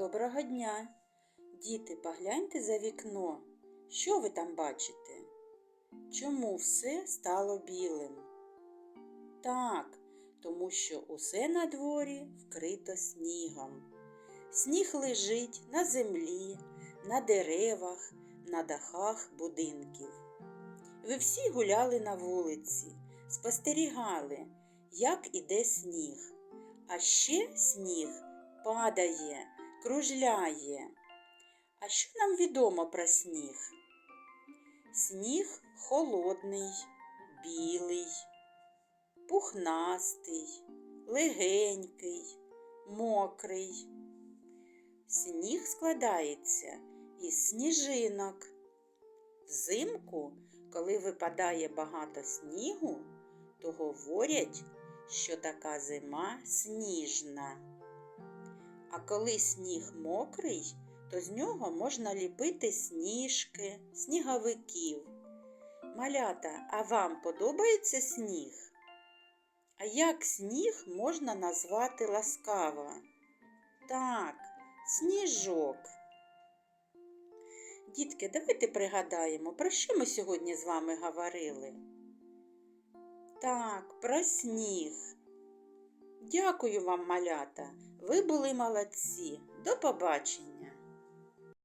Доброго дня! Діти, погляньте за вікно. Що ви там бачите? Чому все стало білим? Так, тому що усе на дворі вкрито снігом. Сніг лежить на землі, на деревах, на дахах будинків. Ви всі гуляли на вулиці, спостерігали, як іде сніг. А ще сніг падає, кружляє. А що нам відомо про сніг? Сніг холодний, білий, пухнастий, легенький, мокрий. Сніг складається із сніжинок. Взимку, коли випадає багато снігу, то говорять, що така зима сніжна. Коли сніг мокрий, то з нього можна ліпити сніжки, сніговиків. Малята, а вам подобається сніг? А як сніг можна назвати ласкаво? Так, сніжок. Дітки, давайте пригадаємо, про що ми сьогодні з вами говорили? Так, про сніг. Дякую вам, малята. Ви були молодці. До побачення.